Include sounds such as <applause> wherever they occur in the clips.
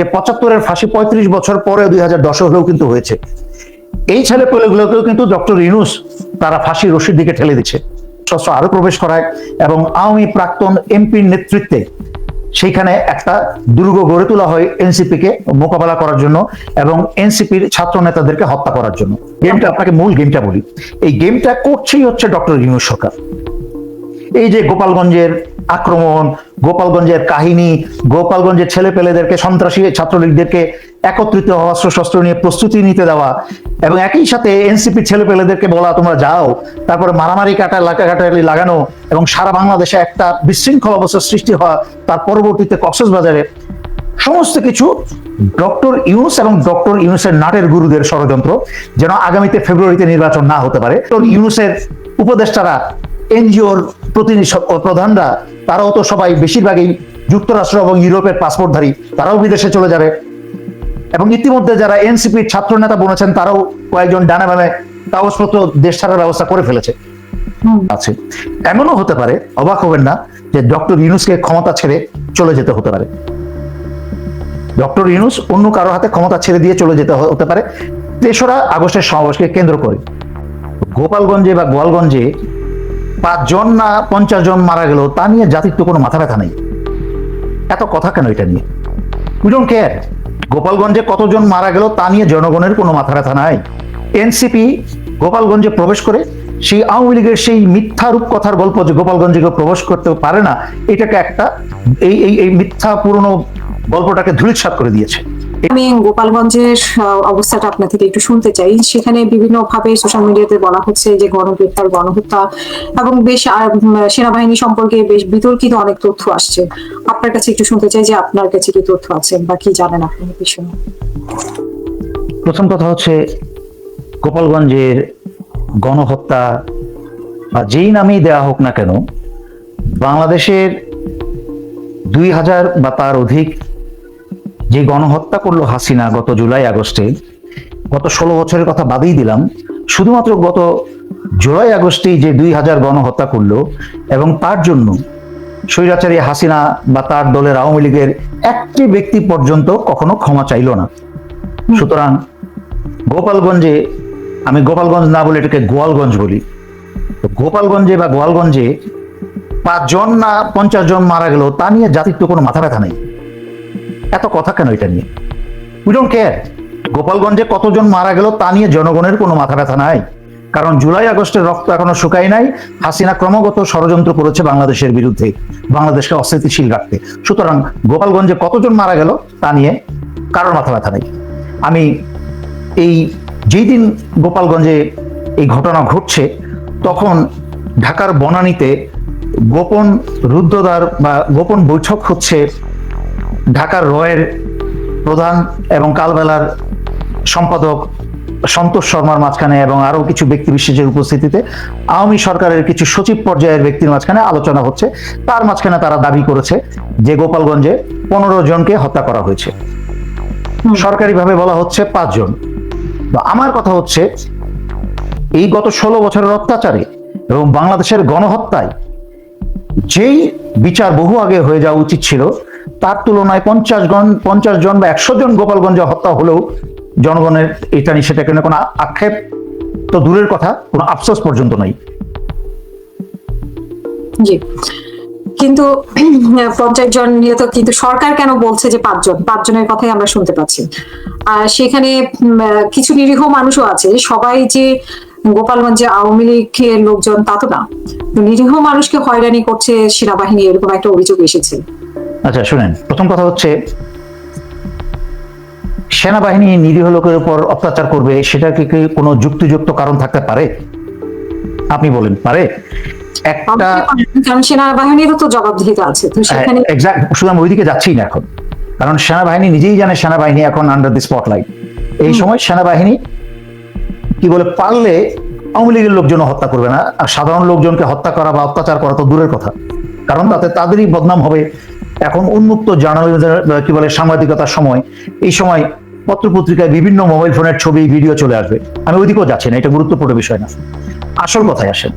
যে পঁচাত্তরের ফাঁসি পঁয়ত্রিশ বছর পরে দুই হাজার দশে হলেও কিন্তু হয়েছে। এই ছেলে পেলেগুলোকেও কিন্তু ডক্টর ইউনুস তারা ফাঁসি রশির দিকে ঠেলে দিচ্ছে। শস্ত্র আরও প্রবেশ করায় এবং আওয়ামী প্রাক্তন এমপির নেতৃত্বে সেইখানে একটা দুর্গ গড়ে তোলা হয় এনসিপি কে মোকাবেলা করার জন্য এবং এনসিপির ছাত্র নেতাদেরকে হত্যা করার জন্য। গেমটা আপনাকে মূল গেমটা বলি। এই গেমটা করছেই হচ্ছে ডক্টর ইউনুস সরকার। এই যে গোপালগঞ্জের আক্রমণ, গোপালগঞ্জের কাহিনী, গোপালগঞ্জের ছেলে পেলেদেরকে সন্ত্রাসী ছাত্রলীগদেরকে একত্রিত অস্ত্র শস্ত্র নিয়ে প্রস্তুতি নিতে দেওয়া এবং একই সাথে এনসিপি ছেলে পেলেদেরকে বলা, তোমরা যাও। তারপরে মারামারি কাটা লাগাকাটালি লাগানো এবং সারা বাংলাদেশে একটা বিশৃঙ্খল অবস্থার সৃষ্টি হওয়া, তার পরবর্তীতে কক্সবাজারে সমস্ত কিছু ডক্টর ইউনুস এবং ডক্টর ইউনুসের নাটের গুরুদের ষড়যন্ত্র যেন আগামীতে ফেব্রুয়ারিতে নির্বাচন না হতে পারে। ইউনুসের উপদেষ্টারা, এনজিওর প্রতিনিধি প্রধানরা, তারাও তো সবাই বেশিরভাগই যুক্তরাষ্ট্র এবং ইউরোপের পাসপোর্টধারী, তারাও বিদেশে চলে যাবে। এবং ইতিমধ্যে যারা এনসিপির ছাত্র নেতা বলেছেন তারাও কয়েকজন ডানা বামে কাগজপত্র দেশ ছাড়ার ব্যবস্থা করে ফেলেছে। আছে। এমনও হতে পারে, অবাক হবেন না, যে ডক্টর ইউনুসকে ক্ষমতা ছেড়ে চলে যেতে হতে পারে। ডক্টর ইউনুস অন্য কারও হাতে ক্ষমতা ছেড়ে দিয়ে চলে যেতে হতে পারে। তেসরা আগস্টের সমাবেশকে কেন্দ্র করে গোপালগঞ্জে বা গোয়ালগঞ্জে পাঁচজন না পঞ্চাশ জন মারা গেল, তা নিয়ে জাতির তো কোনো মাথা ব্যথা নেই। এত কথা কেন এটা নিয়ে? উই ডোন্ট কেয়ার গোপালগঞ্জে কতজন মারা গেল, তা নিয়ে জনগণের কোনো মাথা ব্যথা নাই। এনসিপি গোপালগঞ্জে প্রবেশ করে, সেই আওয়ামী লীগের সেই মিথ্যা রূপ কথার গল্প যে গোপালগঞ্জে কেউ প্রবেশ করতে পারে না, এটাকে একটা এই এই মিথ্যা পুরনো গল্পটাকে ধুলিসাৎ করে দিয়েছে। আমি গোপালগঞ্জের অবস্থাটা আপনার থেকে একটু শুনতে চাই। সেখানে বিভিন্ন ভাবে সোশ্যাল মিডিয়াতে বলা হচ্ছে যে গণগ্রেফতার, গণহত্যা এবং বেশ সেনাবাহিনী সম্পর্কে বেশ বিতর্কিত অনেক তথ্য আসছে। আপনার কাছে একটু শুনতে চাই যে আপনার কাছে কি তথ্য আছে বা কি জানেন আপনি বিষয়ে? প্রথম কথা হচ্ছে গোপালগঞ্জের গণহত্যা বা যেই নামেই দেওয়া হোক না কেন, বাংলাদেশের দুই হাজার বা তার অধিক যে গণহত্যা করল হাসিনা গত জুলাই আগস্টে, গত ষোলো বছরের কথা বাদেই দিলাম, শুধুমাত্র গত জুলাই আগস্টেই যে দুই হাজার গণহত্যা করল এবং তার জন্য স্বৈরাচারী হাসিনা বা তার দলের আওয়ামী লীগের একটি ব্যক্তি পর্যন্ত কখনো ক্ষমা চাইল না। সুতরাং গোপালগঞ্জে, আমি গোপালগঞ্জ না বলে এটাকে গোয়ালগঞ্জ বলি গোপালগঞ্জে বা গোয়ালগঞ্জে পাঁচজন না পঞ্চাশ জন মারা গেল, তা নিয়ে জাতির তো কোনো মাথা ব্যথা নেই। এত কথা কেন এটা নিয়ে? উই ডোন্ট কেয়ার গোপালগঞ্জে কতজন মারা গেল তা নিয়ে জনগণের কোনো মাথা ব্যথা নাই। কারণ জুলাই, আগস্টের রক্ত এখনও শুকাই নাই। হাসিনা ক্রমাগত ষড়যন্ত্র করেছে বাংলাদেশের বিরুদ্ধে। বাংলাদেশকে অস্থিতিশীল রাখতে। সুতরাং গোপালগঞ্জে কতজন মারা গেল তা নিয়ে কারোর মাথা ব্যথা নেই। আমি এই যেই দিন গোপালগঞ্জে এই ঘটনা ঘটছে, তখন ঢাকার বনানীতে গোপন রুদ্ধদ্বার বা গোপন বৈঠক হচ্ছে ঢাকার রয়ের প্রধান এবং কালবেলার সম্পাদক সন্তোষ শর্মার মাঝখানে এবং আরও কিছু ব্যক্তি বিশেষের উপস্থিতিতে আওয়ামী সরকারের কিছু সচিব পর্যায়ের ব্যক্তির মাঝখানে আলোচনা হচ্ছে। তার মাঝখানে তারা দাবি করেছে যে গোপালগঞ্জে পনেরো জনকে হত্যা করা হয়েছে। সরকারিভাবে বলা হচ্ছে পাঁচজন আমার কথা হচ্ছে এই গত ষোলো বছরের অত্যাচারে এবং বাংলাদেশের গণহত্যায় যেই বিচার বহু আগে হয়ে যাওয়া উচিত ছিল তার তুলনায় পঞ্চাশ জন পঞ্চাশ জন বা একশো জন গোপালগঞ্জে হত্যা হলেও জনগণের এটা নিয়ে সেটা কোনো আক্ষেপ তো দূরের কথা, কোনো আফসোস পর্যন্ত নাই। জি। কিন্তু পঞ্চাশ জন নিয়ে তো কিন্তু সরকার কেন বলছে যে পাঁচজন? পাঁচজনের কথাই আমরা শুনতে পাচ্ছি। আর সেখানে কিছু নিরীহ মানুষও আছে। সবাই যে গোপালগঞ্জে আওয়ামী লীগের লোকজন তা তো না। নিরীহ মানুষকে হয়রানি করছে সেনাবাহিনী, এরকম একটা অভিযোগ এসেছে। আচ্ছা শুনেন প্রথম কথা হচ্ছে সেনাবাহিনী নিরীহ লোকের উপর অত্যাচার করবে সেটা কি কোনো যুক্তিযুক্ত কারণ থাকতে পারে? আপনি বলেন পারে? একটা কারণ সেনাবাহিনীরও তো জবাবদিহিতা আছে আমি ওইদিকে যাচ্ছি না এখন। কারণ সেনাবাহিনী নিজেই জানে সেনাবাহিনী এখন আন্ডার দি স্পটলাইট এই সময় সেনাবাহিনী কি বলে পারলে আওয়ামী লীগের লোকজন হত্যা করবে না আর সাধারণ লোকজনকে হত্যা করা বা অত্যাচার করা তো দূরের কথা। কারণ তাতে তাদেরই বদনাম হবে। এখন উন্মুক্ত জার্নালিজম কি বলে, সাংবাদিকতার সময়, এই সময় পত্রপত্রিকায় বিভিন্ন মোবাইল ফোনের ছবি, ভিডিও চলে আসবে। আমি ওইদিকেও যাচ্ছি না, এটা গুরুত্বপূর্ণ বিষয় না। আসল কথায় আসেন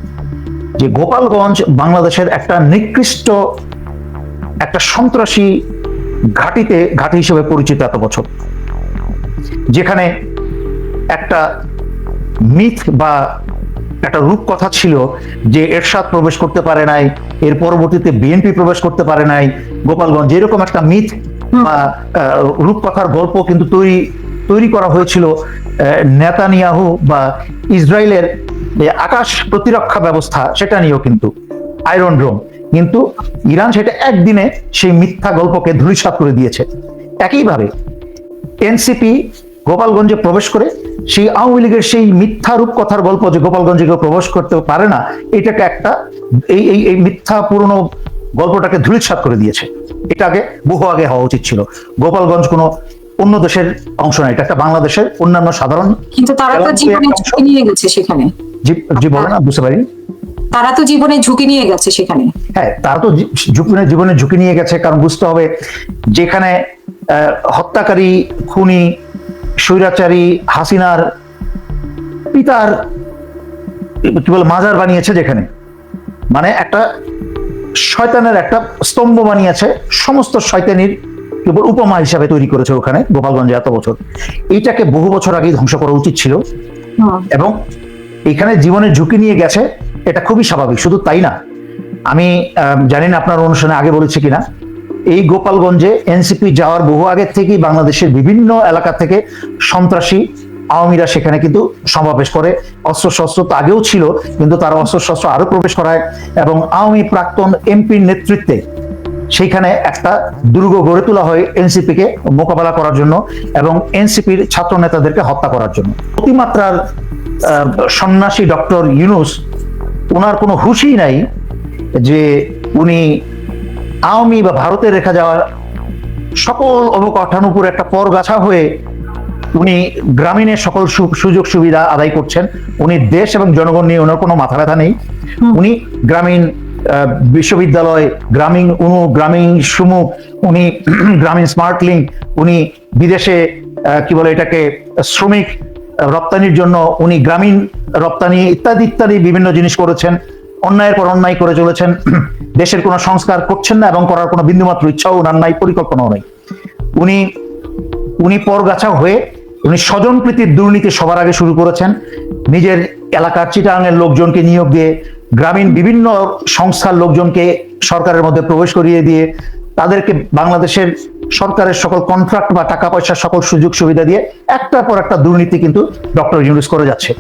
যে গোপালগঞ্জ বাংলাদেশের একটা নিকৃষ্ট, একটা সন্ত্রাসী ঘাটিতে, ঘাটি হিসেবে পরিচিত এত বছর। যেখানে একটা মিথ বা একটা রূপকথা ছিল যে এরশাদ প্রবেশ করতে পারে নাই, এর পরবর্তীতে বিএনপি প্রবেশ করতে পারে নাই। গোপালগঞ্জ এরকম একটা মিথ বা রূপকথার গল্প কিন্তু তৈরি তৈরি করা হয়েছিল নেতানিয়াহু বা ইসরায়েলের আকাশ প্রতিরক্ষা ব্যবস্থা, সেটা নিয়েও কিন্তু আয়রন ড্রোম কিন্তু ইরান সেটা একদিনে সেই মিথ্যা গল্পকে ধূলিসাৎ করে দিয়েছে। একইভাবে এনসিপি গোপালগঞ্জে প্রবেশ করে সেই আওয়ামী লীগের সেই মিথ্যা রূপকথার গল্প যে গোপালগঞ্জে কেউ প্রবেশ করতে পারে না এটাকে একটা এই এই এই মিথ্যা পুরনো গল্পটাকে ধূলিসাৎ করে দিয়েছে। এটা আগে বহু আগে হওয়া উচিত ছিল। গোপালগঞ্জ কোনো অন্য দেশের অংশ নয় এটা একটা বাংলাদেশের অন্যান্য সাধারণ কিন্তু তারা তো জীবনে ঝুঁকি নিয়ে গেছে সেখানে। জি জি বলো না বুঝতে পারি তারা তো জীবনে ঝুঁকি নিয়ে গেছে সেখানে। হ্যাঁ তারা তো ঝুঁকি জীবনে ঝুঁকি নিয়ে গেছে কারণ বুঝতে হবে যেখানে হত্যাকারী খুনি স্বৈরাচারী হাসিনার পিতার কি বলে মাজার বানিয়েছে যেখানে। মানে একটা শয়তানের একটা স্তম্ভ বানিয়েছে সমস্ত শয়তানির কেবল উপমা হিসাবে তৈরি করেছে ওখানে গোপালগঞ্জে এত বছর। এইটাকে বহু বছর আগেই ধ্বংস করা উচিত ছিল। এবং এখানে জীবনের ঝুঁকি নিয়ে গেছে এটা খুবই স্বাভাবিক শুধু তাই না। আমি আহ, জানি না আপনার অনুষ্ঠানে আগে বলেছি কিনা এই গোপালগঞ্জে এনসিপি যাওয়ার বহু আগের থেকেই বাংলাদেশের বিভিন্ন এলাকা থেকে সন্ত্রাসী আওয়ামীরা সেখানে কিন্তু সমাবেশ করে। অস্ত্র শস্ত্র তো আগেও ছিল, কিন্তু তারা অস্ত্র শস্ত্র আরও প্রবেশ করায় এবং আওয়ামী প্রাক্তন এমপির নেতৃত্বে সেইখানে একটা দুর্গ গড়ে তোলা হয় এনসিপি কে মোকাবেলা করার জন্য এবং এনসিপির ছাত্র নেতাদেরকে হত্যা করার জন্য। অতিমাত্রার সন্ন্যাসী ডক্টর ইউনুস ওনার কোনো হুশই নাই যে উনি আওয়ামী বা ভারতে রেখা যাওয়ার সকল অবকাঠামোর উপর একটা পরগাছা হয়ে উনি গ্রামীণের সকল সুযোগ সুবিধা আদায় করছেন। উনি দেশ এবং জনগণ নিয়ে ওনার কোনো মাথা ব্যথা নেই। উনি গ্রামীণ বিশ্ববিদ্যালয় গ্রামীণ উনু গ্রামীণ সুমুখ উনি <clears throat> গ্রামীণ স্মার্ট লিঙ্ক উনি বিদেশে কি বলে এটাকে শ্রমিক রপ্তানির জন্য উনি গ্রামীণ রপ্তানি ইত্যাদি ইত্যাদি বিভিন্ন জিনিস করেছেন। অন্যায়ের পর অন্যায় করে চলেছেন। <clears throat> দেশের কোনো সংস্কার করছেন না এবং করার কোনো বিন্দুমাত্র ইচ্ছাও ওনার নাই, পরিকল্পনাও নাই। উনি উনি পরগাছা হয়ে, উনি স্বজন প্রীতির দুর্নীতি সবার আগে শুরু করেছেন। নিজের এলাকার চিটাঙের লোকজনকে নিয়োগ দিয়ে, গ্রামীণ বিভিন্ন সংস্থার লোকজনকে সরকারের মধ্যে প্রবেশ করিয়ে দিয়ে, তাদেরকে বাংলাদেশের সরকারের সকল কন্ট্রাক্ট বা টাকা পয়সার সকল সুযোগ সুবিধা দিয়ে একটার পর একটা দুর্নীতি কিন্তু ডক্টর ইউনুস করে যাচ্ছে।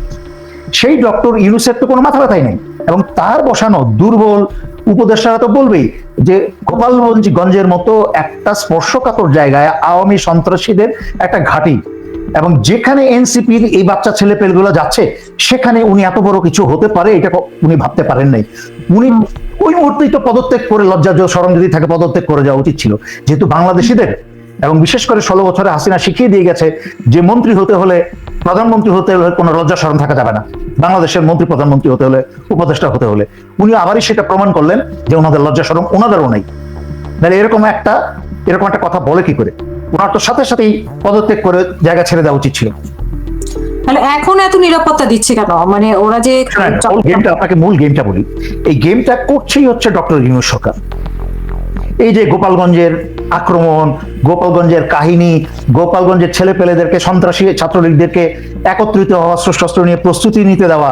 সেই ডক্টর ইউনুসের তো কোনো মাথা ব্যথাই নেই। এবং তার বসানো দুর্বল উপদেষ্টারা তো বলবেই যে গোপালগঞ্জ গঞ্জের মতো একটা স্পর্শকাতর জায়গায় আওয়ামী সন্ত্রাসীদের একটা ঘাঁটি এবং যেখানে এনসিপির এই বাচ্চা ছেলে পেলগুলো যাচ্ছে, সেখানে উনি এত বড় কিছু হতে পারে এটা উনি ভাবতে পারেন নাই। উনি ওই মুহূর্তেই তো পদত্যাগ করে লজ্জা যদি থাকে, পদত্যাগ করে যাওয়া উচিত ছিল। যেহেতু বাংলাদেশিদের এবং বিশেষ করে ষোলো বছরে হাসিনা শিখিয়ে দিয়ে গেছে যে মন্ত্রী হতে হলে প্রধানমন্ত্রী হতে হলে কোনো লজ্জা শরম থাকা যাবে না। বাংলাদেশের মন্ত্রী প্রধানমন্ত্রী হতে হলে উপদেষ্টা হতে হলে। উনি আবারই সেটা প্রমাণ করলেন যে ওনাদের লজ্জা শরম ওনাদেরও নেই। তাহলে এরকম একটা এরকম একটা কথা বলে কি করে? ওনার তো সাথে সাথেই পদত্যাগ করে জায়গা ছেড়ে দেওয়া উচিত ছিল। তাহলে এখন এত নিরাপত্তা দিচ্ছে কেন? মানে ওরা যে গেমটা আপনাকে মূল গেমটা বলি। এই গেমটা করছেই হচ্ছে ডক্টর ইউনুস সরকার। এই যে গোপালগঞ্জের আক্রমণ, গোপালগঞ্জের কাহিনী, গোপালগঞ্জের ছেলে পেলেদেরকে সন্ত্রাসী ছাত্রলীগদেরকে একত্রিত অস্ত্র শস্ত্র নিয়ে প্রস্তুতি নিতে দেওয়া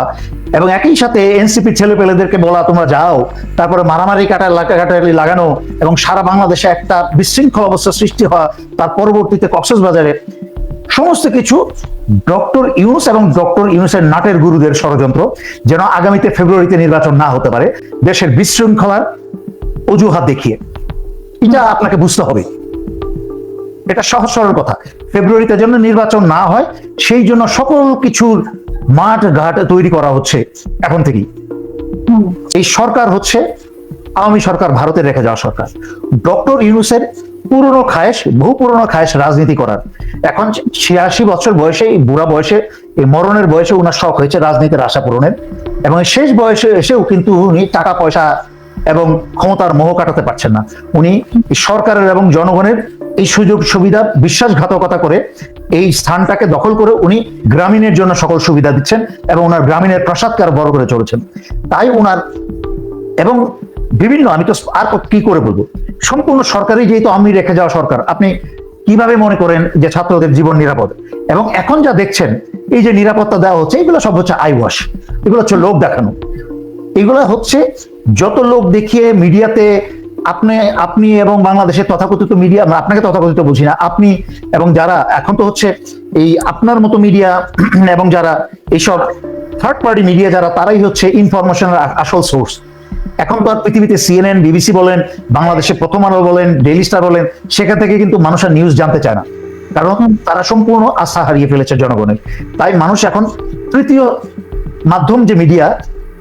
এবং একই সাথে এনসিপি ছেলে পেলেদেরকে বলা, তোমরা যাও। তারপরে মারামারি কাটা কাটাকাটি লাগানো এবং সারা বাংলাদেশে একটা বিশৃঙ্খল অবস্থা সৃষ্টি হওয়া, তার পরবর্তীতে কক্সবাজারে সমস্ত কিছু ডক্টর ইউনুস এবং ডক্টর ইউনুসের নাটের গুরুদের ষড়যন্ত্র যেন আগামীতে ফেব্রুয়ারিতে নির্বাচন না হতে পারে, দেশের বিশৃঙ্খলার অজুহাত দেখিয়ে। এটা আপনাকে বুঝতে হবে। এটা সহজ সরল কথা। ফেব্রুয়ারিতে যেন নির্বাচন না হয় সেই জন্য সকল কিছুর মাঠ ঘাট তৈরি করা হচ্ছে এখন থেকেই। এই সরকার হচ্ছে আওয়ামী সরকার ভারতের রেখে যাওয়া সরকার। ডক্টর ইউনুসের পুরনো খায়েশ বহু পুরনো খায়েশ রাজনীতি করার। এখন ছিয়াশি বছর বয়সে এই বুড়া বয়সে এই মরণের বয়সে উনার শখ হয়েছে রাজনীতির আশা পূরণের। এবং শেষ বয়সে এসেও কিন্তু উনি টাকা পয়সা এবং ক্ষমতার মোহ কাটাতে পারছেন না। উনি সরকারের এবং জনগণের এই সুযোগ সুবিধা, বিশ্বাসঘাতকতা করে এই স্থানটাকে দখল করে উনি গ্রামীণের জন্য সকল সুবিধা দিচ্ছেন এবং ওনার গ্রামীণের প্রাসাদকে আরও বড় করে চলেছেন। তাই ওনার এবং বিভিন্ন, আমি তো আর কি করে বলব? সম্পূর্ণ সরকারি যেহেতু আমি রেখে যাওয়া সরকার, আপনি কীভাবে মনে করেন যে ছাত্রদের জীবন নিরাপদ? এবং এখন যা দেখছেন, এই যে নিরাপত্তা দেওয়া হচ্ছে, এগুলো সব হচ্ছে আইওয়াশ এগুলো হচ্ছে লোক দেখানো। এগুলো হচ্ছে যত লোক দেখিয়ে মিডিয়াতে আপনি আপনি এবং বাংলাদেশের তথাকথিত মিডিয়া আপনাকে তথাকথিত বুঝি না, আপনি এবং যারা, এখন তো হচ্ছে এই আপনার মতো মিডিয়া <clears throat> এবং যারা এইসব থার্ড পার্টি মিডিয়া যারা, তারাই হচ্ছে ইনফরমেশনের আসল সোর্স এখন তো আর পৃথিবীতে সিএনএন বিবিসি বলেন বাংলাদেশে প্রথম আলো বলেন ডেইলি স্টার বলেন, সেখান থেকে কিন্তু মানুষের নিউজ জানতে চায় না। কারণ তারা সম্পূর্ণ আস্থা হারিয়ে ফেলেছে জনগণের। তাই মানুষ এখন তৃতীয় মাধ্যম যে মিডিয়া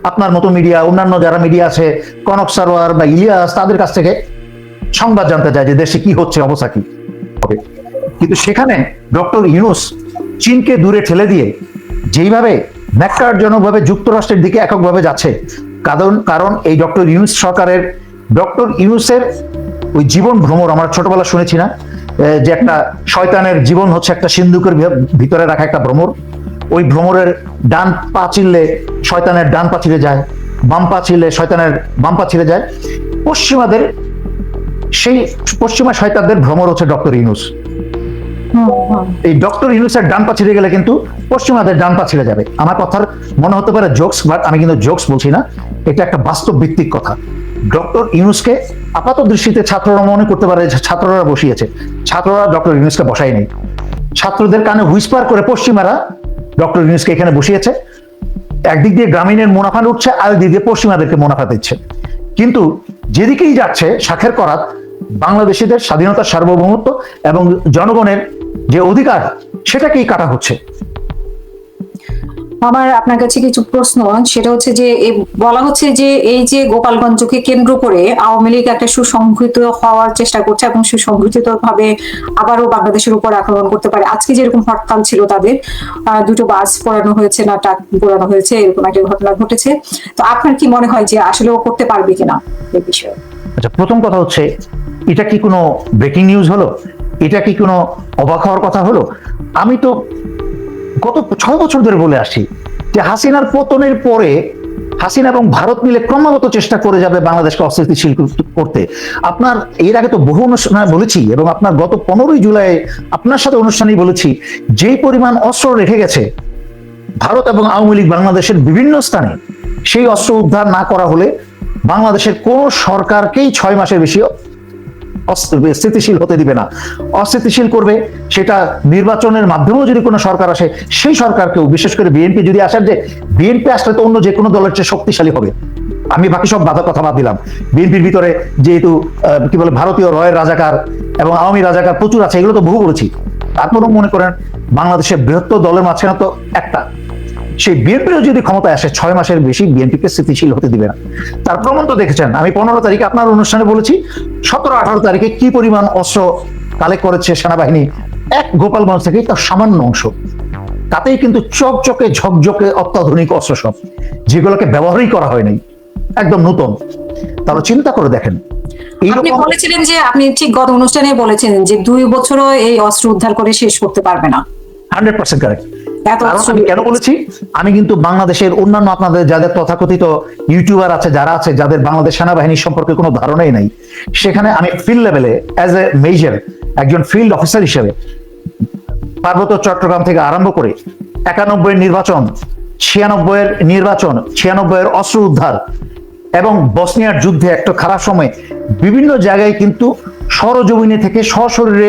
আপনার মতো মিডিয়া অন্যান্য যারা মিডিয়া আছে, কনক সারোয়ার বা ইলিয়াস, তাদের কাছ থেকে সংবাদ জানতে চায় যে দেশে কি হচ্ছে, অবস্থা কি। কিন্তু সেখানে ডক্টর ইউনুস চীনকে দূরে ঠেলে দিয়ে যেইভাবে ন্যাক্কারজনকভাবে যুক্তরাষ্ট্রের দিকে এককভাবে যাচ্ছে, কারণ কারণ এই ডক্টর ইউনুস সরকারের, ডক্টর ইউনুসের ওই জীবন ভ্রমর, আমরা ছোটবেলা শুনেছি না যে একটা শয়তানের জীবন হচ্ছে একটা সিন্ধুকের ভিতরে রাখা একটা ভ্রমর, ওই ভ্রমরের ডান পা চিনলে শয়তানের ডান পা ছিঁড়ে যায়, বাম পা ছিঁড়লে শয়তানের বাম পা ছিঁড়ে যায়। পশ্চিমাদের সেই পশ্চিমা শয়তানদের ভ্রমর হচ্ছে ডক্টর ইউনুস। এই ডক্টর ইউনুসের ডান পা ছিঁড়ে গেলে কিন্তু পশ্চিমাদের ডান পা ছিঁড়ে যাবে। আমার কথার মনে হতে পারে জোকস, বাট আমি কিন্তু জোকস বলছি না। এটা একটা বাস্তব ভিত্তিক কথা। ডক্টর ইউনুসকে আপাত দৃষ্টিতে ছাত্ররা মনে করতে পারে ছাত্ররা বসিয়েছে। ছাত্ররা ডক্টর ইউনুসকে বসায়নি। ছাত্রদের কানে হুইসপার করে পশ্চিমারা ডক্টর ইউনুসকে এখানে বসিয়েছে। একদিক দিয়ে গ্রামীণের মুনাফা উঠছে আর দিক দিয়ে পশ্চিমাদেরকে মুনাফা দিচ্ছে। কিন্তু যেদিকেই যাচ্ছে, শাখের করাত বাংলাদেশিদের স্বাধীনতার সার্বভৌমত্ব এবং জনগণের যে অধিকার, সেটাকেই কাটা হচ্ছে। আমার আপনার কাছে কিছু প্রশ্ন, সেটা হচ্ছে যে বলা হচ্ছে যে, এই যে গোপালগঞ্জকে কেন্দ্র করে আওয়ামী লীগ একটা সুসংহৃত হওয়ার চেষ্টা করছে এবং সুসংগঠিত ভাবে আবারও বাংলাদেশের উপর আক্রমণ করতে পারে। আজকে যেরকম হরতাল ছিল তাদের দুটো বাস পোড়ানো হয়েছে না টাক পোড়ানো হয়েছে, এরকম একটা ঘটনা ঘটেছে। তো আপনার কি মনে হয় যে আসলে ও করতে পারবে কিনা এই বিষয়ে? আচ্ছা প্রথম কথা হচ্ছে, এটা কি কোনো ব্রেকিং নিউজ হলো? এটা কি কোনো অবাক হওয়ার কথা হলো? আমি তো গত ছয় বছর ধরে বলে আসছি যে হাসিনার পতনের পরে হাসিনা এবং ভারত মিলে ক্রমাগত চেষ্টা করে যাবে বাংলাদেশকে অস্থিতিশীল করতে। আপনার, এর আগে তো বহু অনুষ্ঠানে বলেছি এবং আপনার গত পনেরোই জুলাই আপনার সাথে অনুষ্ঠানেই বলেছি যে পরিমাণ অস্ত্র রেখে গেছে, ভারত এবং আওয়ামী লীগ বাংলাদেশের বিভিন্ন স্থানে, সেই অস্ত্র উদ্ধার না করা হলে বাংলাদেশের কোন সরকারকেই ছয় মাসের বেশি স্থিতিশীল হতে দিবে না। অস্থিতিশীল করবে, সেটা নির্বাচনের মাধ্যমেও যদি কোনো সরকার আসে, সেই সরকারকেও, বিশেষ করে বিএনপি যদি আসার যে, বিএনপি আসলে তো অন্য যে কোনো দলের চেয়ে শক্তিশালী হবে। আমি বাকি সব বাধা কথা বাদ দিলাম। বিএনপির ভিতরে যেহেতু কি বলে, ভারতীয় রয়ের রাজাকার এবং আওয়ামী রাজাকার প্রচুর আছে, এগুলো তো বহু বলেছি তারপরেও মনে করেন বাংলাদেশের বৃহত্তর দলের মাঝখানে তো একটা। সেই বিএনপিরও যদি ক্ষমতায় আসে ছয় মাসের বেশি বিএনপিকে স্থিতিশীল হতে দিবে না। তার প্রমাণ তো দেখেছেন আমি পনেরো তারিখে আপনার অনুষ্ঠানে বলেছি সতেরো আঠারো তারিখে কি পরিমাণ অস্ত্র কালেক্ট করেছে সেনাবাহিনী এক গোপালগঞ্জ থেকে তার সামান্য অংশ। তাতেই কিন্তু চকচকে ঝকঝকে অত্যাধুনিক অস্ত্র সব যেগুলোকে ব্যবহারই করা হয় নাই একদম নতুন। তাহলে চিন্তা করে দেখেন আপনি বলেছিলেন যে আপনি ঠিক গত অনুষ্ঠানে বলেছেন যে দুই বছরও এই অস্ত্র উদ্ধার করে শেষ করতে পারবে না। Hundred percent correct. কেন বলেছি? আমি কিন্তু বাংলাদেশের অন্যান্য আপনাদের যাদের তথাকথিত ইউটিউবার আছে যারা আছে যাদের বাংলাদেশ সেনাবাহিনীর সম্পর্কে কোনো ধারণাই নাই সেখানে আমি ফিল্ড লেভেলে অ্যাজ এ মেজর একজন ফিল্ড অফিসার হিসেবে পার্বত্য চট্টগ্রাম থেকে আরম্ভ করে একানব্বই নির্বাচন ছিয়ানব্বই এর নির্বাচন ছিয়ানব্বই এর অস্ত্র উদ্ধার এবং বসনিয়ার যুদ্ধে একটা খারাপ সময় বিভিন্ন জায়গায় কিন্তু সরজমিনে থেকে সশরীরে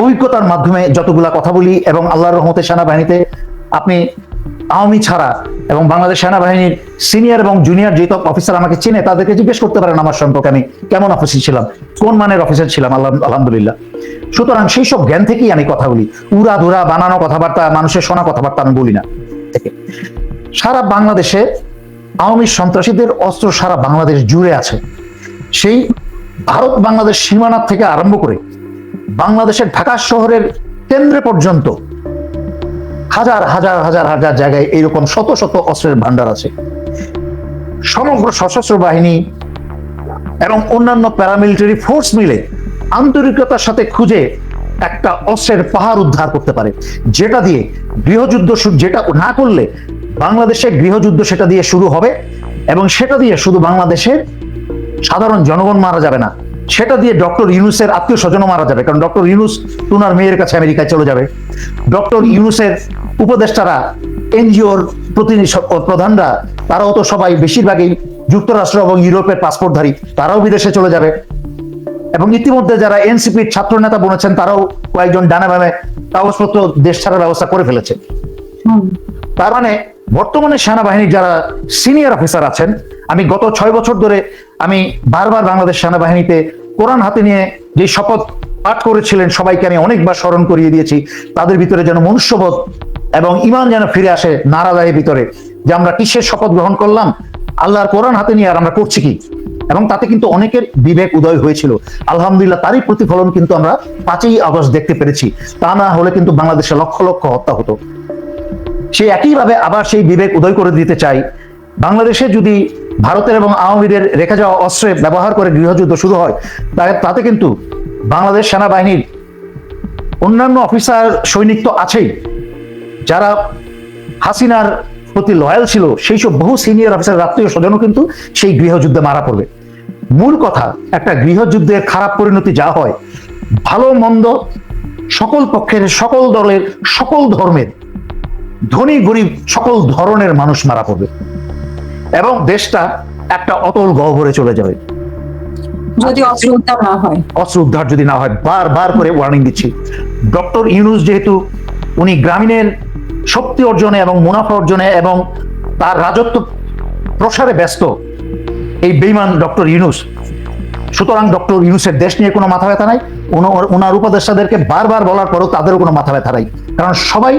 অভিজ্ঞতার মাধ্যমে যতগুলা কথা বলি এবং আল্লাহর রহমতে সেনাবাহিনীতে আপনি আওয়ামী ছাড়া এবং বাংলাদেশ সেনাবাহিনীর সিনিয়র এবং জুনিয়র যেসব অফিসার আমাকে চেনে, তাদেরকে জিজ্ঞেস করতে পারেন আমার সম্পর্কে আমি কেমন অফিসার ছিলাম, কোন মানের অফিসার ছিলাম, আল্লাহ আলহামদুলিল্লাহ। সুতরাং সেই সব জ্ঞান থেকেই আমি কথা বলি। উড়া ধুরা, বানানো কথাবার্তা, মানুষের শোনা কথাবার্তা আমি বলি না। সারা বাংলাদেশে আওয়ামী সন্ত্রাসীদের অস্ত্র সারা বাংলাদেশ জুড়ে আছে। সেই ভারত বাংলাদেশ সীমানার থেকে আরম্ভ করে বাংলাদেশের ঢাকা শহরের কেন্দ্রে পর্যন্ত হাজার হাজার হাজার হাজার জায়গায় এরকম শত শত অস্ত্রের ভান্ডার আছে। সমগ্র সশস্ত্র বাহিনী এবং অন্যান্য প্যারামিলিটারি ফোর্স মিলে আন্তরিকতার সাথে খুঁজে একটা অস্ত্রের পাহাড় উদ্ধার করতে পারে, যেটা দিয়ে গৃহযুদ্ধ যেটা না করলে বাংলাদেশে গৃহযুদ্ধ সেটা দিয়ে শুরু হবে এবং সেটা দিয়ে শুধু বাংলাদেশের সাধারণ জনগণ মারা যাবে না। সেটা দিয়ে ডক্টর ইউনুসের আত্মীয় স্বজনও মারা যাবে কারণ ডক্টর ইউনুস টুনার মেয়ের কাছে আমেরিকায় চলে যাবে। ডক্টর ইউনুসের উপদেষ্টারা এনজিওর প্রতিনিধি প্রধানরা তারাও তো সবাই বেশিরভাগই যুক্তরাষ্ট্র এবং ইউরোপের পাসপোর্টধারী তারাও বিদেশে চলে যাবে। এবং ইতিমধ্যে যারা এনসিপির ছাত্র নেতা বলেছেন তারাও কয়েকজন ডানা বামে কাগজপত্র দেশ ছাড়ার ব্যবস্থা করে ফেলেছে। তার মানে বর্তমানে সেনাবাহিনীর যারা সিনিয়র অফিসার আছেন, আমি গত ছয় বছর ধরে আমি বারবার বাংলাদেশ সেনাবাহিনীতে কোরআন হাতে নিয়ে যে শপথ পাঠ করেছিলেন, সবাইকে আমি অনেকবার স্মরণ করিয়ে দিয়েছি, তাদের ভিতরে যেন মনুষ্যবোধ এবং ইমান যেন ফিরে আসে নারাদায়ের ভিতরে, যে আমরা কিসের শপথ গ্রহণ করলাম, আল্লাহর কোরআন হাতে নিয়ে আর আমরা করছি কি? এবং তাতে কিন্তু অনেকের বিবেক উদয় হয়েছিল। আলহামদুলিল্লাহ, তারই প্রতিফলন কিন্তু আমরা পাঁচই আগস্ট দেখতে পেরেছি। তা না হলে কিন্তু বাংলাদেশে লক্ষ লক্ষ হত্যা হতো। সেই একইভাবে আবার সেই বিবেক উদয় করে দিতে চাই। বাংলাদেশে যদি ভারতের এবং আওয়ামী লীগের রেখে যাওয়া অস্ত্রে ব্যবহার করে গৃহযুদ্ধ শুরু হয় তাতে কিন্তু বাংলাদেশ সেনাবাহিনীর অন্যান্য অফিসার, সৈনিক তো আছেই। যারা হাসিনার প্রতি লয়াল ছিল, সেই সব বহু সিনিয়র অফিসার আত্মীয় স্বজনও কিন্তু সেই গৃহযুদ্ধে মারা পড়বে। মূল কথা, একটা গৃহযুদ্ধের খারাপ পরিণতি যা হয়, ভালো মন্দ সকল পক্ষের, সকল দলের, সকল ধর্মের ধনী গরিব সকল ধরনের মানুষ মারা পড়বে। এবং দেশটা একটা অতল গহ্বরে চলে যাবে। যদি অস্ত্র উদ্ধার না হয়। অস্ত্র উদ্ধার যদি না হয় বারবার করে ওয়ার্নিং দিচ্ছি। ডক্টর ইউনুস যেহেতু উনি গ্রামীণের শক্তি অর্জনে এবং মুনাফা অর্জনে এবং তার রাজত্ব প্রসারে ব্যস্ত এই বেইমান ডক্টর ইউনুস। সুতরাং ডক্টর ইউনুসের দেশ নিয়ে কোনো মাথা ব্যথা নাই। ওনা- ওনার উপদেষ্টাদেরকে বারবার বলার পরেও তাদেরও কোনো মাথা ব্যথা নাই। কারণ সবাই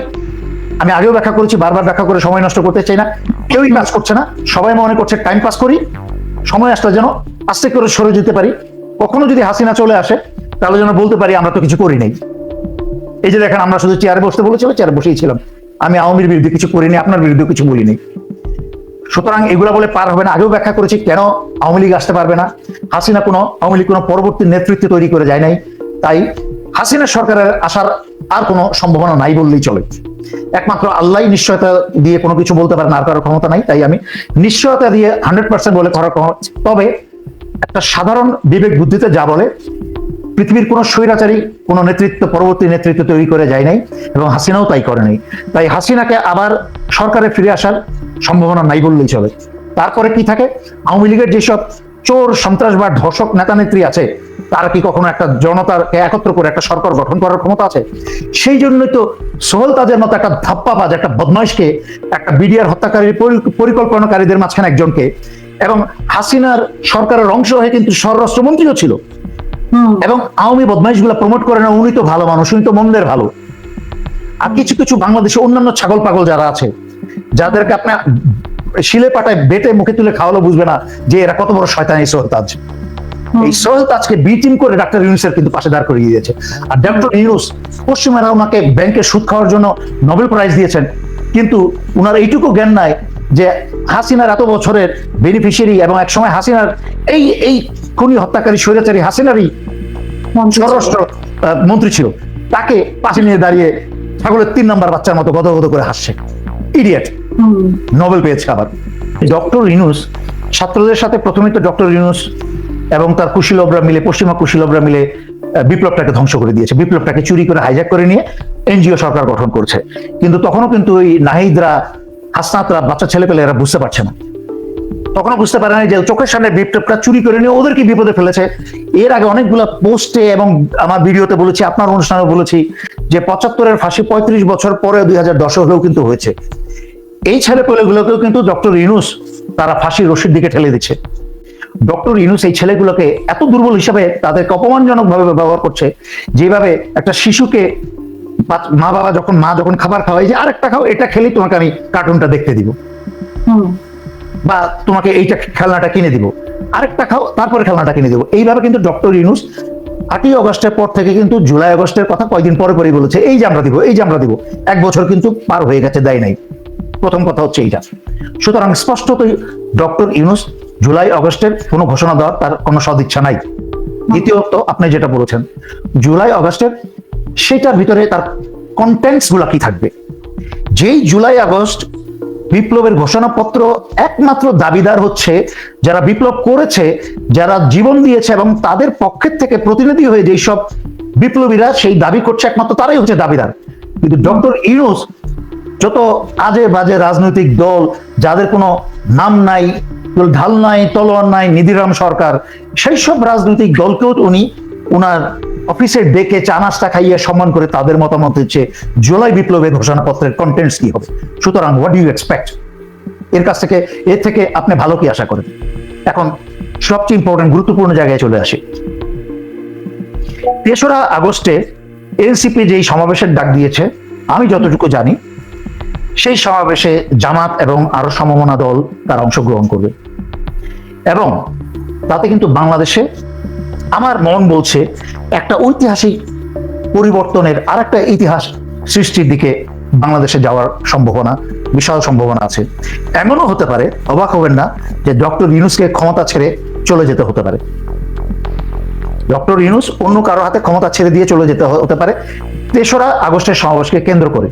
আমি আগেও ব্যাখ্যা করেছি, বারবার ব্যাখ্যা করে সময় নষ্ট করতে চাই না। কেউই কাজ করছে না। সবাই মনে করছে টাইম পাস করি, সময় আসলে যেন আস্তে করে সরে যেতে পারি। কখনো যদি হাসিনা চলে আসে, তাহলে যেন বলতে পারি আমরা তো কিছু করি নাই। এই যে দেখেন, আমরা শুধু চেয়ারে বসতে বলেছিল চেয়ারে বসেই ছিলাম। আমি আওয়ামীর বিরুদ্ধে কিছু করিনি, আপনার বিরুদ্ধে কিছু বলিনি। সুতরাং এগুলা বলে পার হবে না। আগেও ব্যাখ্যা করেছি, কেন আওয়ামী লীগ আসতে পারবে না? হাসিনা কোনো, আওয়ামী লীগ কোনো পরবর্তী নেতৃত্ব তৈরি করে যায় নাই। তাই হাসিনা সরকারের আসার আর কোনো সম্ভাবনা নাই বললেই চলে। একমাত্র আল্লাহ নিশ্চয়তা দিয়ে কোনো কিছু বলতে পারেন আর কারোর ক্ষমতা নাই, তাই আমি নিশ্চয়তা দিয়ে হান্ড্রেড পার্সেন্ট বলে করার তবে একটা সাধারণ বিবেক বুদ্ধিতে যা বলে, পৃথিবীর কোনো স্বৈরাচারী, কোনো নেতৃত্ব, পরবর্তী নেতৃত্ব তৈরি করে যায় নাই এবং হাসিনাও তাই করে নাই। তাই হাসিনাকে আবার সরকারে ফিরে আসার সম্ভাবনা নাই বললেই চলে। তারপরে কি থাকে? আওয়ামী লীগের যেসব চোর, সন্ত্রাসবাদ, ধর্ষক নেতা নেত্রী আছে, তারা কি কখনো একটা জনতাকে একত্র করে একটা সরকার গঠন করার ক্ষমতা আছে? সেই জন্যই তো সোহেল তাজের মতো একটা ধাপ্পাবাজ একটা বদমাইশকে একটা বিডিআর হত্যাকারীর পরিকল্পনাকারীদের মাঝখানে একজনকে এবং হাসিনার সরকারের অংশ হয়ে কিন্তু স্বরাষ্ট্রমন্ত্রীও ছিল। এবং আওয়ামী বদমাইশগুলা প্রমোট করে না উনি তো ভালো মানুষ উনি তো মন্দের ভালো। আর কিছু কিছু বাংলাদেশে অন্যান্য ছাগল পাগল যারা আছে যাদেরকে আপনার শিলে পাটায় বেটে মুখে তুলে খাওয়ালো বুঝবে না যে এরা কত বড় শয়তান এই সোহেল তাজ এই সোহেল তাজকে বি টিম করে ডাক্তার ইউনুসের কিন্তু পাশে দাঁড় করিয়ে দিয়েছে। আর ডক্টর ইউনুস পশ্চিমেরা ওনাকে ব্যাংকে সুদ খাওয়ার জন্য নোবেল প্রাইজ দিয়েছেন। কিন্তু উনার এইটুকু জ্ঞান নাই যে হাসিনার এত বছরের বেনিফিশিয়ারি এবং একসময় হাসিনার এই এই খুনি হত্যাকারী স্বৈরাচারী হাসিনারই মন্ত্রী ছিল। স্বরাষ্ট্র মন্ত্রী ছিল। তাকে পাশে নিয়ে দাঁড়িয়ে ছাগলের তিন নাম্বার বাচ্চার মতো গত গত করে হাসছে। ইডিয়েট নোবেল পেয়েছে আবার। ডক্টর ইনুস ছাত্রদের সাথে প্রথমে তো ডক্টর ইনুস এবং তার কুশীলবরা মিলে, পশ্চিমা কুশীলবরা মিলে বিপ্লবটাকে ধ্বংস করে দিয়েছে। বিপ্লবটাকে চুরি করে হাইজ্যাক করে নিয়ে এনজিও সরকার গঠন করছে। কিন্তু তখনও কিন্তু ওই নাহিদরা, হাসনাতরা, বাচ্চা ছেলে পেলে এরা বুঝতে পারছে না। তখনও বুঝতে পারে না যে চোখের সামনে বিপ্লবটা চুরি করে নিয়ে ওদেরকে বিপদে ফেলেছে। এর আগে অনেকগুলো পোস্টে এবং আমার ভিডিওতে বলেছি, আপনার অনুষ্ঠানে বলেছি যে পঁচাত্তরের ফাঁসি পঁয়ত্রিশ বছর পরে দুই হাজার দশে হলেও কিন্তু হয়েছে। এই ছেলে পেলেগুলোকেও কিন্তু ডক্টর ইনুস তারা ফাঁসির রশির দিকে ঠেলে দিচ্ছে। ডক্টর ইনুস এই ছেলেগুলোকে এত দুর্বল হিসাবে তাদেরকে অপমানজনক ভাবে ব্যবহার করছে যেভাবে একটা শিশুকে মা বাবা যখন মা যখন খাবার খাওয়াই যে আরেকটা খাও এটা খেলেই তোমাকে আমি কার্টুনটা দেখতে দিব। বা তোমাকে এইটা খেলনাটা কিনে দিব। আরেকটা খাও তারপরে খেলনাটা কিনে দিব। এইভাবে কিন্তু ডক্টর ইউনুস আটই অগস্টের পর থেকে কিন্তু জুলাই অগস্টের কথা কয়েকদিন পরে পরেই বলেছে এই যে আমরা দিব এই যে আমরা দিব। এক বছর কিন্তু পার হয়ে গেছে দেয় নাই। প্রথম কথা হচ্ছে এইটা। সুতরাং স্পষ্টতই ডক্টর ইউনুস জুলাই আগস্টের কোনো ঘোষণা দেওয়ার তার কোনো সদিচ্ছা নাই। দ্বিতীয়ত, আপনি যেটা বলেছেন, জুলাই আগস্টের সেটার ভিতরে তার কন্টেন্টসগুলা কি থাকবে? যেই জুলাই আগস্ট বিপ্লবের ঘোষণাপত্র একমাত্র দাবিদার হচ্ছে, যারা বিপ্লব করেছে, যারা জীবন দিয়েছে এবং তাদের পক্ষের থেকে প্রতিনিধি হয়ে যেই সব বিপ্লবীরা সেই দাবি করছে একমাত্র তারাই হচ্ছে দাবিদার। কিন্তু ডক্টর ইউনুস যত আজে বাজে রাজনৈতিক দল, যাদের কোনো নাম নাই ঢাল নাই, তলোয়ার নাই, নিধিরাম সরকার সেই সব রাজনৈতিক দলকেও উনি ওনার অফিসে ডেকে চা নাস্তা খাইয়ে সম্মান করে তাদের মতামত হচ্ছে জুলাই বিপ্লবের ঘোষণাপত্রের কন্টেন্টস কি হবে? সুতরাং হোয়াট ইউ এক্সপেক্ট এর কাছ থেকে, এর থেকে আপনি ভালো কি আশা করেন? এখন সবচেয়ে ইম্পর্টেন্ট গুরুত্বপূর্ণ জায়গায় চলে আসে। তেসরা আগস্টে এনসিপি যেই সমাবেশের ডাক দিয়েছে, আমি যতটুকু জানি সেই সমাবেশে জামাত এবং আরও সমমনা দল তারা অংশগ্রহণ করবে। এবং তাতে কিন্তু বাংলাদেশে আমার মন বলছে একটা ঐতিহাসিক পরিবর্তনের আর একটা ইতিহাস সৃষ্টির দিকে বাংলাদেশে যাওয়ার সম্ভাবনা, বিশাল সম্ভাবনা আছে। এমনও হতে পারে, অবাক হবেন না, যে ডক্টর ইউনুসকে ক্ষমতা ছেড়ে চলে যেতে হতে পারে। ডক্টর ইউনুস অন্য কারও হাতে ক্ষমতা ছেড়ে দিয়ে চলে যেতে হতে পারে। তেসরা আগস্টের সমাবেশকে কেন্দ্র করে